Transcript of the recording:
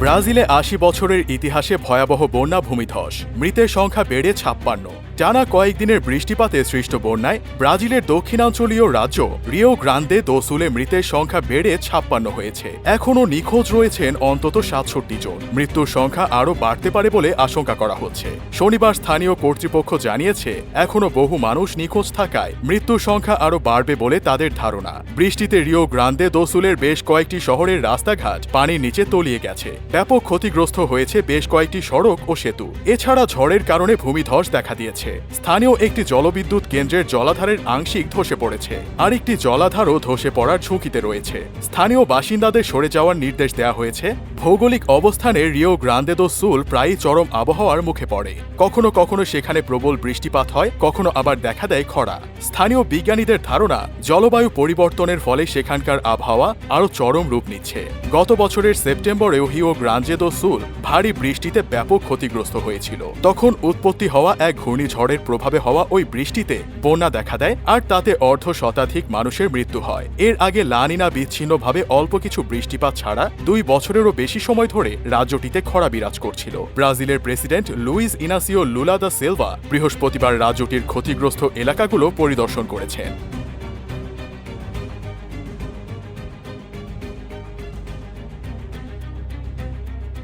ব্রাজিলে আশি বছরের ইতিহাসে ভয়াবহ বন্যা ভূমিধস। মৃতের সংখ্যা বেড়ে ছাপ্পান্ন। টানা কয়েকদিনের বৃষ্টিপাতে সৃষ্ট বন্যায় ব্রাজিলের দক্ষিণাঞ্চলীয় রাজ্য রিও গ্রান্দে দোসুলে মৃতের সংখ্যা বেড়ে ছাপ্পান্ন হয়েছে। এখনও নিখোঁজ রয়েছেন অন্তত সাতষট্টি জন। মৃত্যুর সংখ্যা আরও বাড়তে পারে বলে আশঙ্কা করা হচ্ছে। শনিবার স্থানীয় কর্তৃপক্ষ জানিয়েছে, এখনও বহু মানুষ নিখোঁজ থাকায় মৃত্যুর সংখ্যা আরও বাড়বে বলে তাদের ধারণা। বৃষ্টিতে রিও গ্রান্দে দোসুলের বেশ কয়েকটি শহরের রাস্তাঘাট পানির নিচে তলিয়ে গেছে। ব্যাপক ক্ষতিগ্রস্ত হয়েছে বেশ কয়েকটি সড়ক ও সেতু। এছাড়া ঝড়ের কারণে ভূমিধস দেখা দিয়েছে। স্থানীয় একটি জলবিদ্যুৎ কেন্দ্রের জলাধারের আংশিক ধসে পড়েছে, আর একটি জলাধারও ধসে পড়ার ঝুঁকিতে রয়েছে। স্থানীয় বাসিন্দাদের সরে যাওয়ার নির্দেশ দেওয়া হয়েছে। ভৌগোলিক অবস্থানে রিও গ্রান্দে দো সুল প্রায়ই চরম আবহাওয়ার মুখে পড়ে। কখনো কখনো সেখানে প্রবল বৃষ্টিপাত হয়, কখনো আবার দেখা দেয় খরা। স্থানীয় বিজ্ঞানীদের ধারণা, জলবায়ু পরিবর্তনের ফলে সেখানকার আবহাওয়া আরও চরম রূপ নিচ্ছে। গত বছরের সেপ্টেম্বরেও হিও গ্রাঞ্জে দো সুল ভারী বৃষ্টিতে ব্যাপক ক্ষতিগ্রস্ত হয়েছিল। তখন উৎপত্তি হওয়া এক ঘূর্ণিঝড়ের প্রভাবে হওয়া ওই বৃষ্টিতে বন্যা দেখা দেয় আর তাতে অর্ধ শতাধিক মানুষের মৃত্যু হয়। এর আগে লানিনা বিচ্ছিন্নভাবে অল্প কিছু বৃষ্টিপাত ছাড়া দুই বছরেরও বেশি সময় ধরে রাজ্যটিতে খরা বিরাজ করছিল। ব্রাজিলের president Luiz Inacio Lula da Silva বৃহস্পতিবার রাজ্যটির ক্ষতিগ্রস্ত এলাকাগুলো পরিদর্শন করেছেন।